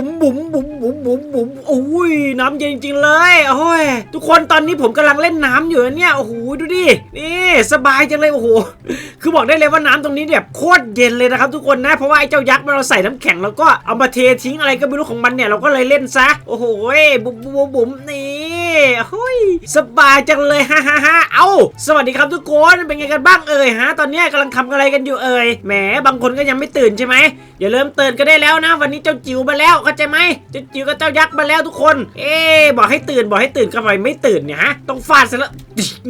บุ๋มบุ๋มบุ๋มบุ๋มบุ๋มบุ๋มโอ้ยน้ำเย็นจริงๆเลยโอ้ยทุกคนตอนนี้ผมกำลังเล่นน้ำอยู่เนี่ยโอ้โหดูดินี่สบายจังเลยโอ้โหคือบอกได้เลยว่าน้ำตรงนี้เนี่ยโคตรเย็นเลยนะครับทุกคนนะเพราะว่าไอ้เจ้ายักษ์มันเราใส่น้ำแข็งแล้วก็เอามาเททิ้งอะไรก็ไม่รู้ของมันเนี่ยเราก็เลยเล่นซะโอ้โหบุ๋มบุ๋มบุ๋มนี่ โอ้ยสบายจังเลยฮ่าฮ่าฮ่าเอาสวัสดีครับทุกคนเป็นไงกันบ้างเอ่ยฮะ ตอนนี้กำลังทำอะไรกันอยู่เอ่ยแหมบางคนก็ยังไม่ตื่นใช่ไหมอย่าเริ่มตื่นก็ได้แล้วนะ วันนี้เจ้าจิ๋วมาแล้วเข้าใจไหมเจ้าจิ๋วกับเจ้ายักษ์มาแล้วทุกคน เอ๊บอกให้ตื่นบอกให้ตื่นก็ทำไมไม่ตื่นเนี่ยฮะต้องฟาดซะแล้ว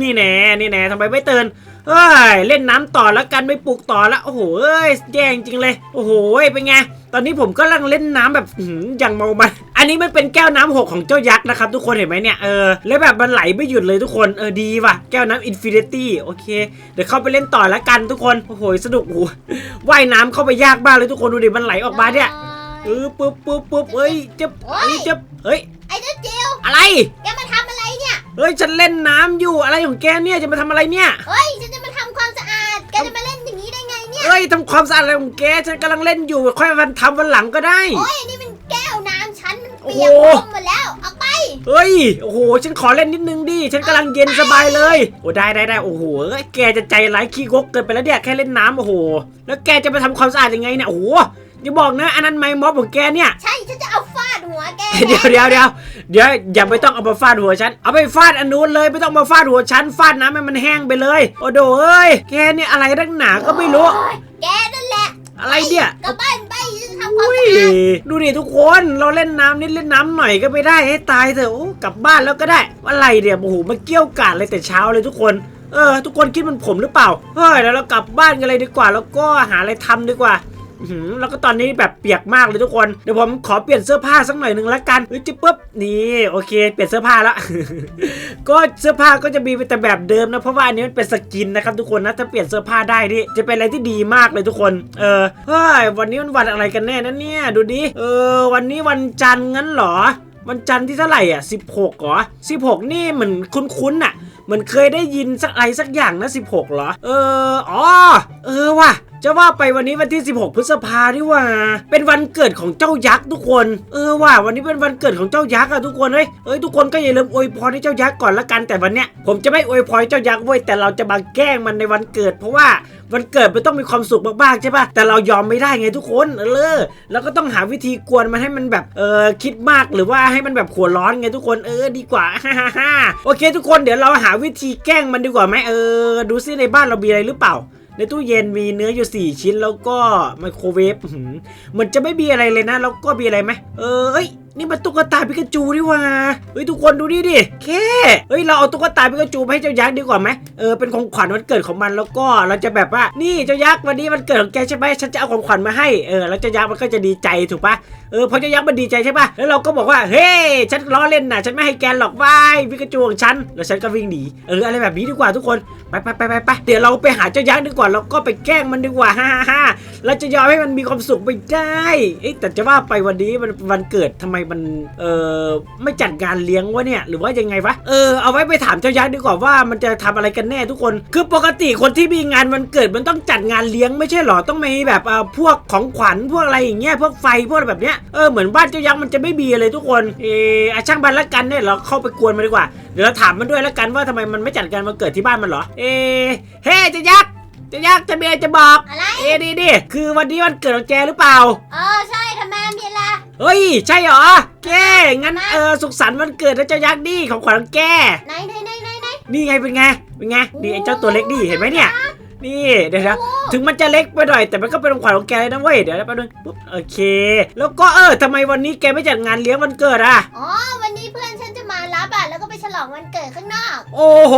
นี่แน่นี่แน่ทำไมไม่ตื่น เฮ้ยเล่นน้ำต่อแล้วกันไม่ปลุกต่อแล้วโอ้โหเอ้ยแย่จริงเลย โอ้โหเป็นไงตอนนี้ผมก็กำลังเล่นน้ำแบบอื้อหืออย่างเมามันอันนี้มันเป็นแก้วน้ำหกของเจ้ายักษ์นะครับทุกคนเห็นไหมเนี่ยเออแล้วแบบมันไหลไม่หยุดเลยทุกคนเออดีว่ะแก้วน้ำอินฟินิตี้โอเค เดี๋ยวเข้าไปเล่นต่อแล้วกันทุกคนโอ้โหสนุกโอ้โหว่ายน้ำเข้าไปยากมากเลยทุกคนดูดิมันไหลออกมาเนี่ยเออปุ๊บปุ๊บปุ๊บเอ้ยเจ็บเอ้ยเจ็บเฮ้ยไอ้เจ้าจิ๋วอะไรแกมาทำอะไรเนี่ยเฮ้ยฉันเล่นน้ำอยู่อะไรของแกเนี่ยจะมาทำอะไรเนี่ยเฮ้ยฉันจะมาทำความสะ ทำความสะอาดอะไรของแกฉันกำลังเล่นอยู่ค่อยวันทำวันหลังก็ได้ โอ้ยนี่มันแก้วน้ำฉันมันเปียกโอ้โหลมหมดแล้วเอาไปเฮ้ยโอ้โหฉันขอเล่นนิดนึงดิฉันกำลังเย็นสบายเลย โอ้ได้ได้ได้โอ้โหเอ้ยแกจะใจร้ายขี้งกเกินไปแล้วเนี่ยแค่เล่นน้ำโอ้โห แล้วแกจะไปทำความสะอาดยังไงเนี่ยโอ้โหอย่าบอกนะอันนั้นไม้ม็อบของแกเนี่ย ใช่ฉันจะเอาฟาด หัวแกเดี๋ยวเดี๋ยวเดี๋ยวเดี๋ยวอย่าไม่ต้องเอามาฟาดหัวฉัน เอาไปฟาดอันนู้นเลยไม่ต้องมาฟาดหัวฉันฟาดน้ำให้มันแห้งไปเลย โอ้โดเอ้ยแกเนี่ยอะไรนักหนาก็ไม่รู้โอ้ยแกนั่นแหละอะไรเนี่ยกลับบ้านไปฉันจะทำความอุ้ยสะอาดดูดิทุกคนเราเล่นน้ำนิดเล่นน้ำหน่อยก็ไม่ได้ให้ตายเถอะโอ้กลับบ้านแล้วก็ได้อะไรเนี่ยโอ้โหมาเกี่ยวกาดเลยแต่เช้าเลยทุกคนเออทุกคนคิดเหมันผมหรือเปล่าเฮ้ยแล้วเรากลับบ้านกันเลยดีกว่า แล้วก็หาอะไรทำดีกว่าอื้อหือ แล้วก็ตอนนี้แบบเปียกมากเลยทุกคน เดี๋ยวผมขอเปลี่ยนเสื้อผ้าสักหน่อยหนึ่งละกันเฮ้ยจิ๊บปุ๊บนี่โอเค เปลี่ยนเสื้อผ้าแล้วก็เสื้อผ้าก็จะมีแต่แบบเดิมนะ เพราะว่าอันนี้มันเป็นสกินนะครับทุกคนนะถ้าเปลี่ยนเสื้อผ้าได้นี่จะเป็นอะไรที่ดีมากเลยทุกคน เออเฮ้ยวันนี้มันวันอะไรกันแน่นะเนี่ยดูดิเออ วันนี้วันจันทร์งั้นเหรอวันจันทร์ที่เท่าไหร่อะ 16เหรอ16 นี่เหมือนคุ้นๆน่ะ เหมือนเคยได้ยินสักอะไรสักอย่างนะ 16เหรอ เออ อ๋อ เออว่ะ จะว่าไปวันนี้วันที่ 16 พฤษภาดิว่า เป็นวันเกิดของเจ้ายักษ์ทุกคน เออว่ะวันนี้เป็นวันเกิดของเจ้ายักษ์อะทุกคนเฮ้ยเอ้ยทุกคนก็อย่าลืมอวยพรให้เจ้ายักษ์ก่อนละกันแต่วันเนี้ยผมจะไม่อวยพรให้เจ้ายักษ์เว้ยแต่เราจะมาแกล้งมันในวันเกิด เพราะว่าวันเกิดมันต้องมีความสุขมากๆใช่ปะแต่เรายอมไม่ได้ไงทุกคนเออแล้วก็ต้องหาวิธีกวนมันให้มันแบบเออคิดมากหรือว่าให้มันแบบขัวร้อนไงทุกคนเออดีกว่าฮ่าฮ่าฮ่าโอเค ทุกคนเดี๋ยวเราหาวิธีแกล้งมันดีกว่าไหมเออ ดูซิในบ้านเรามีอะไรหรือเปล่า ในตู้เย็นมีเนื้ออยู่ 4 ชิ้นแล้วก็ไมโครเวฟอื้อหือมันจะไม่มีอะไรเลยนะ แล้วก็มีอะไรไหมเออเอ้ยนี่มันตุ๊กตาปิกาจูนี่ว่าเฮ้ยทุกคนดูดิดิแค่เฮ้ยเราเอาตุ๊กตาปิกาจูไปให้เจ้ายักษ์ดีกว่าไหมเออเป็นของขวัญวันเกิดของมันแล้วก็เราจะแบบว่า นี่เจ้ายักษ์วันนี้วันเกิดของแกใช่ไหมฉันจะเอาของขวัญมาให้เออแล้วเจ้ายักษ์มันก็จะดีใจถูกปะเออพอเจ้ายักษ์มันดีใจใช่ปะแล้วเราก็บอกว่าเฮ้ยฉันล้อเล่นนะฉันไม่ให้แกหรอกว้ายปิกาจูของฉันแล้วฉันก็วิ่งหนีเอออะไรแบบนี้ดีกว่าทุกคนไปไปไปไปไปเดี๋ยวเราไปหาเจ้ายักษ์ดีกว่าแล้วก็ไปแกล้งมันดีกว่าฮ่าฮ่าเราจะยอมให้มันมีความสุขไปได้เอ๊แต่จะว่าไปวันนี้มันวันเกิดทำไมมันเออไม่จัดงานเลี้ยงวะเนี่ยหรือว่ายังไงวะเออเอาไว้ไปถามเจ้ายักษ์ดีกว่าว่ามันจะทำอะไรกันแน่ทุกคน คือปกติคนที่มีงานวันเกิดมันต้องจัดงานเลี้ยงไม่ใช่หรอต้องมีแบบเออพวกของขวัญพวกอะไรอย่างเงี้ยพวกไฟพวกอะไรแบบเนี้ยเออเหมือนบ้านเจ้ายักษ์มันจะไม่มีเลยทุกคนเอออะช่างบันละกันเนี่ยเราเข้าไปกวนมันดีกว่าเดี๋ยวเราถามมันด้วยแล้วกันว่าทำไมมันไม่จัดการวันเกิดที่บ้านมันเหรอเอะเฮ้เจะยักษ์เจะยักษ์จะเบียร์จะบอกอะไรเอะดีดิคือวันนี้วันเกิดของแกหรือเปล่าเออใช่ทำไมมีอะไรเฮ้ยใช่เหรอแกงั้นเออสุขสันต์วันเกิดนะเจ้ายักษ์นี่ของขวัญของแกไหนไหนไหนไหนไหนนี่ไงเป็นไงเป็นไงนี่ไอ้เจ้าตัวเล็กดิเห็นไหมเนี่ย นี่เดี๋ยวนะโอ้ถึงมันจะเล็กไปหน่อยแต่มันก็เป็นของขวัญของแกเลยนะเว้ยเดี๋ยวนะแป๊บนึงปุ๊บโอเค แล้วก็เออทำไมวันนี้แกไม่จัดงานเลี้ยงวันเกิดอะ อ๋อ วันนี้เพื่อนฉันจะมารับอะแล้วก็ไปฉลองวันเกิดข้างนอก โอ้โห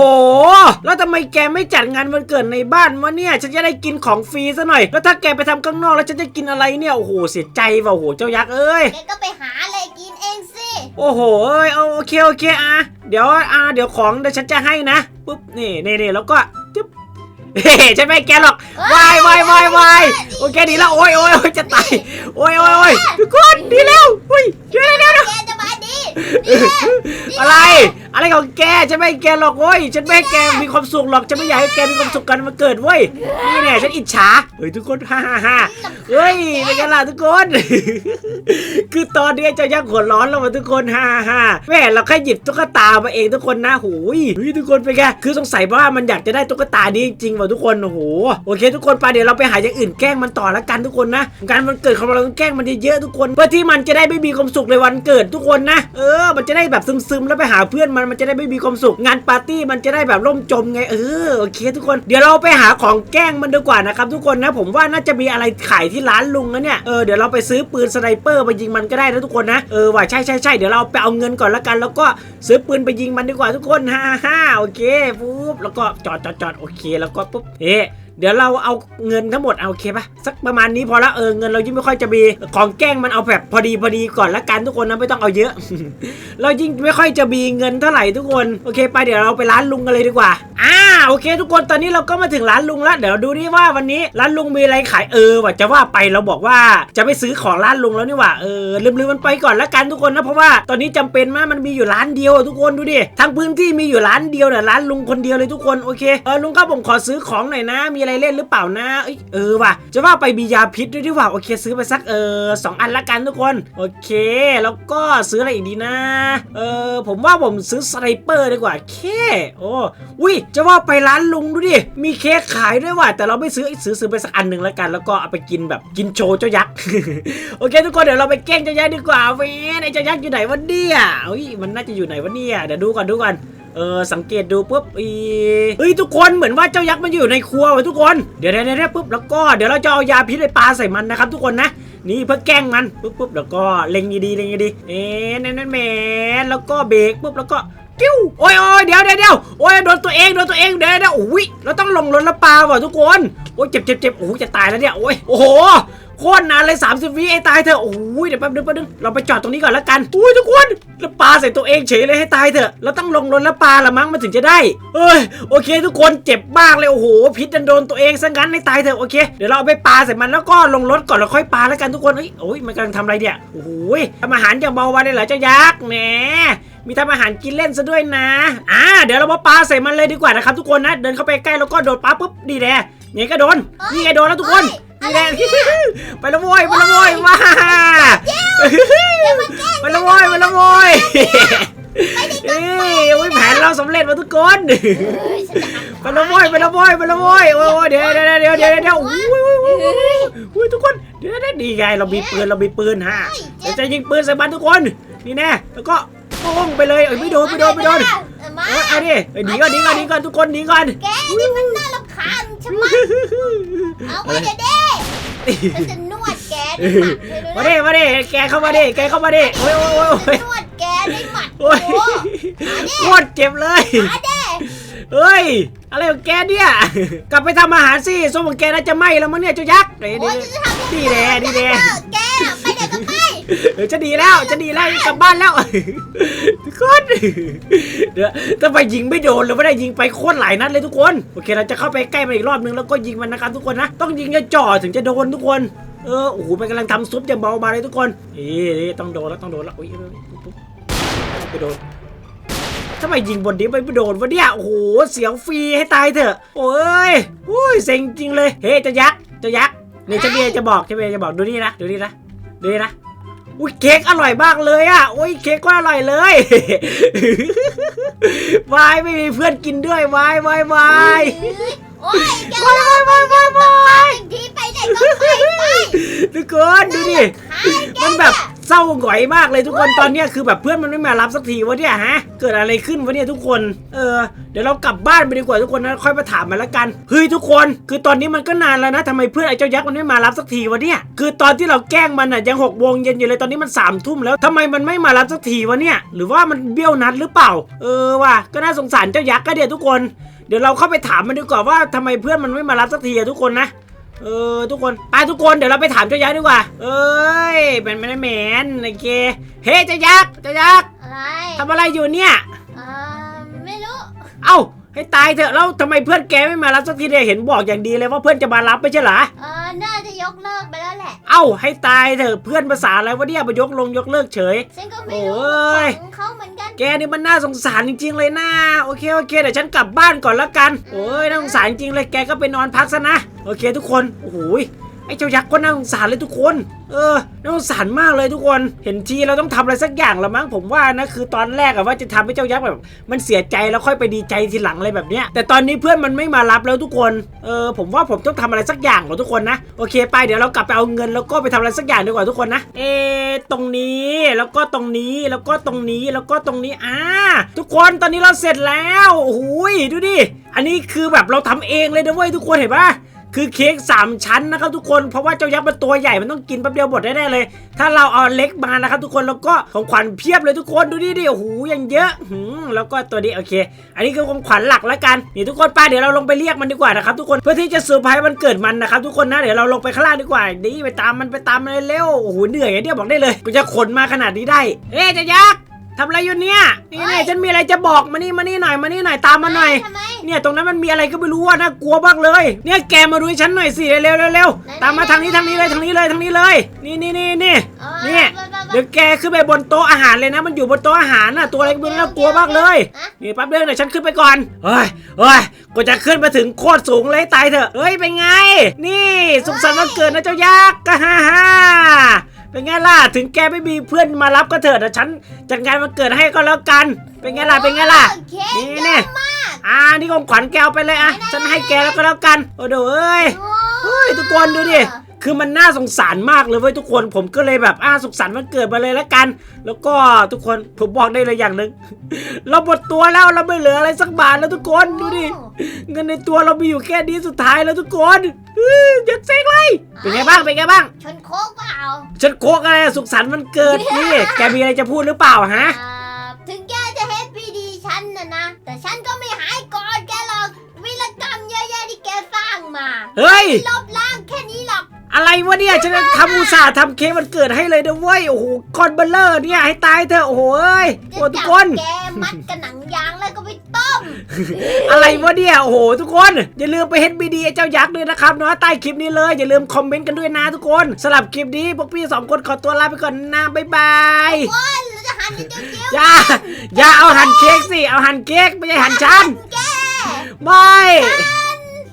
แล้วทำไมแกไม่จัดงานวันเกิดในบ้านวะเนี่ย ฉันจะได้กินของฟรีซะหน่อย แล้วถ้าแกไปทำข้างนอกแล้วฉันจะกินอะไรเนี่ย โอ้โห เสียใจว่ะโอ้โห เจ้ายักษ์เอ้ย แกก็ไปหาอะไรกินเองสิ โอ้โห เอ้ยเอาโอเคโอเคอะเดี๋ยวอะเดี๋ยวของเดี๋ยวฉันจะให้นะ ปุ๊บ นี่นี่นี่แล้วก็จึ๊บ เฮ้ฉันไม่ให้แกหรอกวายวายวายวายโอเคดีแล้วโอ้ยโอ้ยโอ้ยจะตายโอ้ยโอ้ยโอ้ยทุกคนดีแล้วอุ้ยช่วยเร็วเร็วแกจะมาดีนี่แหละอะไรออะไรของแกฉันไม่ให้แกหรอกเว้ยฉันไม่ให้แกมีความสุขหรอกฉันไม่อยากให้แกมีความสุขกันมาเกิดเว้ยนี่แน่ฉันอิจฉาเฮ้ยทุกคนฮ่าฮ่าฮ่าเฮ้ยเป็นไงล่ะทุกคน คือตอนนี้เจะยักษ์หัวร้อนแล้วมาทุกคนฮ่าฮ่าแม่เราแค่หยิบตุ๊กตามาเองทุกคนนะโหยเฮ้ยทุกคนเป็นไงคือสงสัยว่ามันอยากจะได้ตุ๊กตานี้จริงๆว่ะทุกคนโอ้โหโอเค ทุกคนไปเดี๋ยวเราไปหาอย่างอื่นแกล้งมันต่อละกันทุกคนนะการวันเกิดของเราต้องแกล้งมันเยอะๆทุกคน เพื่อที่มันจะได้ไม่มีความสุขในวันเกิดทุกคนนะ เออ มันจะได้แบบซึมๆแล้วไปหาเพื่อนมันมันจะได้ไม่มีความสุข งานปาร์ตี้มันจะได้แบบร่มจมไงเออโอเคทุกคนเดี๋ยวเราไปหาของแกล้งมันดีกว่านะครับทุกคนนะผมว่าน่าจะมีอะไรขายที่ร้านลุงนะเนี่ยเออเดี๋ยวเราไปซื้อปืนสไนเปอร์ไปยิงมันก็ได้นะทุกคนนะเออว่าใช่ใช่ใช่เดี๋ยวเราไปเอาเงินก่อนละกัน แล้วก็ซื้อปืนไปยิงมันดีกว่าทุกคนฮ่าฮ่าโอเคปุ๊บแล้วก็จอดจอดจอดโอเคแล้วก็ปุ๊บเอ๊ะ เดี๋ยวเราเอาเงินทั้งหมดเอาโอเคปะสักประมาณนี้พอละเออเงินเรายิ่งไม่ค่อยจะมีของแกล้งมันเอาแบบพอดีพอดีก่อนละกันทุกคนนะไม่ต้องเอาเยอะ เรายิ่งไม่ค่อยจะมีเงินเท่าไหร่ทุกคนโอเค ไปเดี๋ยวเราไปร้านลุงกันเลยดีกว่าอ่า โอเค ทุกคนตอนนี้เราก็มาถึงร้านลุงแล้วเดี๋ยวดูดิว่าวันนี้ร้านลุงมีอะไรขายเออว่าจะว่าไปเราบอกว่าจะไม่ซื้อของร้านลุงแล้วนี่ว่าเออลืมๆมันไปก่อนละกันทุกคนนะเพราะว่าตอนนี้จำเป็นมากมันมีอยู่ร้านเดียวทุกคนดูดิทั้งพื้นที่มีอยู่ร้านเดียวเนี่ยร้านลุงคนเดียวเลยทุกคนโอเคเออลุงครับผมขอซื้อของหน่อยนะ มีอะไรเล่นหรือเปล่านะเออว่ะจะว่าไปมียาพิษด้วยดีกว่าโอเค ซื้อไปสักเออสองอันละกันทุกคนโอเค แล้วก็ซื้ออะไรอีกดีนะ เออผมว่าผมซื้อสไนเปอร์ดีกว่าเคโอ้อุ้ยจะว่าไปไปร้านลุงดูดิ มีเค้กขายด้วยว่ะ แต่เราไม่ซื้อซื้อซื้อไปสักอันหนึ่งละกัน แล้วก็เอาไปกินแบบกินโชว์เจ้ายักษ์ โอเค ทุกคนเดี๋ยวเราไปแกล้งเจ้ายักษ์ดีกว่าเว้ยไอ้เจ้ายักษ์อยู่ไหนวะเนี่ยเอ้ยมันน่าจะอยู่ไหนวะเนี่ย เดี๋ยวดูก่อนดูก่อน เออสังเกตดูปุ๊บอีเฮ้ยทุกคนเหมือนว่าเจ้ายักษ์มันอยู่ในครัวว่ะทุกคน เดี๋ยวเดี๋ยวเดี๋ยวปุ๊บแล้วก็เดี๋ยวเราจะเอายาพิษไปปาใส่มันนะครับทุกคนนะนี่เพื่อแกล้งมันปุ๊บปุ๊บแล้วก็เล็งดีๆเล็งดีๆเอ๊ะนั่นนั่นแหมแล้วก็เบรกปุ๊บแล้วก็ กิ้วโอ้ยโอ้ยเดี๋ยวเดี๋ยวเดี๋ยวโอ้ยโดนตัวเองโดนตัวเองเดี๋ยวเดี๋ยวโอ้ยเราต้องลงรถละปลาว่ะทุกคนโอ้ยเจ็บเจ็บเจ็บโอ้ยจะตายแล้วเนี่ยโอ้ยโอ้โห โคตรนานเลย 30วิไอ้ตายเถอะโอ้ยเดี๋ยวแป๊บนึงแป๊บนึงเราไปจอดตรงนี้ก่อนละกันอุ้ยทุกคนแล้วปลาใส่ตัวเองเฉยเลยให้ตายเถอะเราต้องลงรถแล้วปลาละมั้งมันถึงจะได้เอ้ยโอเค ทุกคนเจ็บมากเลยโอ้โหพิษดันโดนตัวเองซะงั้นให้ตายเถอะโอเคเดี๋ยวเราเอาไปปลาใส่มันแล้วก็ลงรถก่อนแล้วค่อยปลาแล้วกันทุกคนเอ้ยโอ้ยมันกำลังทำอะไรเนี่ยโอ้โหทำอาหารอย่างเบาวันเลยเหรอเจ้ายักษ์แหมมีทำอาหารกินเล่นซะด้วยนะ อ่า เดี๋ยวเรามาปลาใส่มันเลยดีกว่านะครับทุกคนนะ เดินเข้าไปใกล้แล้วก็โดนปลาปุ๊บดีแน่ไงก็โดน นี่ไงโดนแล้วทุกคน นี่แหละไปและโว้ยไปและโว้ยมาไปและโว้ยไปและโว้ยเอ้ยโอ้ยแผนเราสำเร็จมาทุกคนเอ้ยฉันจะหันไปและโว้ยไปและโว้ยไปและโว้ยโอ้ยเดี๋ยวเดี๋ยวเดี๋ยวเดี๋ยวเดี๋ยวอุ้ยอุ้ยอุ้ยอุ้ยทุกคนเดี๋ยวดีไงเรามีปืนเรามีปืนฮะเดี๋ยวจะยิงปืนใส่มันทุกคนนี่แน่แล้วก็ป้องไปเลยเอ้ยไม่โดนไม่โดนไม่โดนเออมาเออเอาดิเอ้ยหนีก่อนหนีก่อนหนีก่อนทุกคนหนีก่อนแกนี่มันน่ารำคาญชะมัดเอาไปเดี๋ยวเด้ ฉันจะนวดแกด้วยหมัดให้ดูมานะดิมาดิแกเข้ามาดิแกเข้ามาดิโอ้ยโอ้ยโอ้ยโอ้ยนวดแกด้วยหมัดโอ้ยโอ้โคตรเจ็บเลยมาเด้เฮ้ยอะไรของแกเนี่ยกลับไปทำอาหารสิส้มของแกน่าจะไหม้แล้วมั้งเนี่ยเจ้ายักษ์เดี๋ยวโอ้เดี๋ยยวจะทำยังไงดีแน่ดีแน่แกไปเดี๋ยวก็ไป เดี๋ยวจะดีแล้วจะดีแล้วกลับบ้านแล้วทุกคนเดี๋ยวถ้าไปยิงไม่โดนเลยไม่ได้ยิงไปโคตรหลายนัดเลยทุกคนโอเคเราจะเข้าไปใกล้มันอีกรอบนึงแล้วก็ยิงมันนะครับทุกคนนะต้องยิงจะจ่อถึงจะโดนทุกคนเออโอ้โหมันกำลังทำซุปอย่างเบามาเลยทุกคนเอ๊ะต้องโดนแล้วต้องโดนแล้วอุ้ยปุ๊บปุ๊บไปโดนทำไมยิงบนนี้ไปไม่โดนวะเนี่ยโอ้โหเสียงฟรีให้ตายเถอะ โอ้ยโอ้ยเซ็งจริงเลย เฮ้จะยักจะยักนี่เจะเบียจะบอกเจะเบียจะบอกดูนี่นะดูนี่นะดูนี่นะ อุ้ยเค้กอร่อยมากเลยอะอุ้ยเค้กก็อร่อยเลยวายไม่มีเพื่อนกินด้วยวายวายวายโอ้ยแกวายวายวายวายวายทีไปไหนก็ไปไปทุกคนดูดิ เศร้าหงอยมากเลยทุกคนตอนเนี้ยคือแบบเพื่อนมันไม่มารับสักทีวะเนี่ยฮะ เกิดอะไรขึ้นวะเนี่ยทุกคนเออเดี๋ยวเรากลับบ้านไปดีกว่าทุกคนนะค่อยมาถามมันละกันเฮ้ยทุกคน คือตอนนี้มันก็นานแล้วนะทำไมเพื่อนไอ้เจ้ายักษ์มันไม่มารับสักทีวะเนี่ยคือตอนที่เราแกล้งมันอะยังหกโมงเย็นอยู่เลยตอนนี้มันสามทุ่มแล้วทำไมมันไม่มารับสักทีวะเนี่ย หรือว่ามันเบี้ยวนัดหรือเปล่า เออว่ะก็น่าสงสารเจ้ายักษ์ก็เดี๋ยวทุกคน เดี๋ยวเราเข้าไปถามมันดีกว่าว่าทำไมเพื่อนมันไม่มารับสักทีอะทุกคนนะ เออทุกคนไปทุกคนเดี๋ยวเราไปถามเจ้ายักษ์ดีกว่า เอ้ยเป็นไม่ได้แมนโอเคเฮ้ยเจ้ายักษ์เจ้ายักษ์อะไรทำอะไรอยู่เนี่ยอ่าไม่รู้ เอ้า ให้ตายเถอะแล้วทำไมเพื่อนแกไม่มารับสักทีเดียวเห็นบอกอย่างดีเลยว่าเพื่อนจะมารับไม่ใช่เหรอ เออน่าจะยกเลิกไปแล้วแหละ เอ้าให้ตายเถอะเพื่อนภาษาอะไรวะเนี่ยมายกลงยกเลิกเฉย ฉันก็ไม่รู้โอ้ยของเขาเหมือนกัน แกนี่มันน่าสงสารจริง ๆ เลยนะโอเคโอเคเดี๋ยวฉันกลับบ้านก่อนละกัน โอ้ยน่าสงสารจริงเลยแกก็ไปนอนพักซะนะ โอเคทุกคนโอ้โหยไอ้เจ้ายักษ์ก็น่าสงสารเลยทุกคน เออน่าสงสารมากเลยทุกคน เห็นทีเราต้องทำอะไรสักอย่างละมั้งผมว่านะคือตอนแรกอะว่าจะทำให้เจ้ายักษ์แบบ มันเสียใจแล้วค่อยไปดีใจทีหลังอะไรแบบเนี้ยแต่ตอนนี้เพื่อนมันไม่มารับแล้วทุกคน เออผมว่าผมต้องทำอะไรสักอย่างหรอทุกคนนะโอเค ไปเดี๋ยวเรากลับไปเอาเงินแล้วก็ไปทำอะไรสักอย่างดีกว่าทุกคนนะ เอตรงนี้แล้วก็ตรงนี้แล้วก็ตรงนี้แล้วก็ตรงนี้อ่าทุกคนตอนนี้เราเสร็จแล้วโอ้โหยดูดิอันนี้คือแบบเราทำเองเลยนะเว้ยทุกคนเห็นปะ คือเค้กสามชั้นนะครับทุกคนเพราะว่าเจ้ายักษ์มันตัวใหญ่มันต้องกินแป๊บเดียวหมดแน่ๆเลย ถ้าเราเอาเล็กมานะครับทุกคนแล้วก็ของขวัญเพียบเลยทุกคนดูดิดิโอ้โหยังเยอะหืมแล้วก็ตัวนี้โอเค อันนี้คือของขวัญหลักแล้วกันนี่ทุกคนไปเดี๋ยวเราลงไปเรียกมันดีกว่านะครับทุกคนเพื่อที่จะเซอร์ไพรส์มันเกิดมันนะครับทุกคนนะเดี๋ยวเราลงไปข้างล่างดีกว่าดีไปตามมันไปตามมันเร็วโอ้โหเหนื่อยอะเนี่ยบอกได้เลยกูจะขนมาขนาดนี้ได้เอ๊ะเจ้ายักษ์ทำอะไรอยู่เนี่ยนี่เฮ้เนี่ยยฉันมีอะไรจะบอกมานี่มานี่หน่อยมานี่หน่อยตามมาหน่อยทำไม เนี่ยตรงนั้นมันมีอะไรก็ไม่รู้ว่าน่ากลัวมากเลย เนี่ยแกมาดูให้ฉันหน่อยสิเร็วๆเร็วไหนๆตามมาทางนี้ทางนี้เลยทางนี้เลยทางนี้เลย นี่นี่นี่นี่เออเนี่ยไปไปไปเดี๋ยวแกขึ้นไปบนโต๊ะอาหารเลยนะ มันอยู่บนโต๊ะอาหารน่ะตัวอะไรก็ไม่รู้น่ากลัวมากเลยอะนี่แป๊บเดียวเดี๋ยวฉันขึ้นไปก่อนเฮ้ยเฮ้ยกูจะขึ้นไปถึงโคตรสูงเลยตายเถอะเฮ้ยเป็นไง นี่สุขสันต์วันเกิดนะเจ้ายักษ์ก็ฮ่าฮ่าเป็นไงล่ะถึงแกไม่มีเพื่อนมารับก็เถิดแต่ฉันจัดงานวันเกิดให้ก็แล้วกัน เป็นไงล่ะเป็นไงล่ะโอเคนี่เยนี่ อะมากอ่านี่ของขวัญแกเอาไปเลยอะไหนๆฉันให้แกแล้วก็แล้วกันโอ้โดเอ้ยโอ้เฮ้ยทุกคนดูดิคือมันน่าสงสารมากเลยเว้ยทุกคนผมก็เลยแบบอ่าสุขสันต์วันเกิดมาเลยแล้วกัน แล้วก็ทุกคนผมบอกได้เลยอย่างหนึ่งเราหมดตัวแล้วเราไม่เหลืออะไรสักบาทแล้วทุกคนดูดิเงินในตัวเรามีอยู่แค่นี้สุดท้ายแล้วทุกคนเฮ้ยอยัดเซ็งเลยเป็นไงบ้างเป็นไงบ้างชนโคกเปล่าฉันโคกอะไรอะสุขสันต์วันเกิดนี่แกมีอะไรจะพูดหรือเปล่าฮะ มาเฮ้ย ลบล้างแค่นี้หรอกอะไรวะเนี่ยฉันทำอุตส่าห์ทำเค้กวันเกิดให้เลยนะเว้ยโอ้โหคอนเบลเลอร์เนี่ยให้ตายเถอะโอ้โหเอ้ยจะโอ้ทุกจับคน แกมัดกับหนังยางแล้วก็ไปต้มอะไรวะเนี่ยโอ้โหทุกคน อย่าลืมไปเฮดบีดีเจ้ายักษ์ด้วยนะครับเนาะใต้คลิปนี้เลย อย่าลืมคอมเมนต์กันด้วยนะทุกคนสำหรับคลิปนี้พวกพี่สองคนขอตัวลาไปก่อนนะบ๊ายบายโอ้ยเราจะหันไปเจ้าเจียวอย่าอย่าเอาหั่นเค้กสิเอาหั่นเค้กไม่ใช่หั่นฉันแก ไม่ไ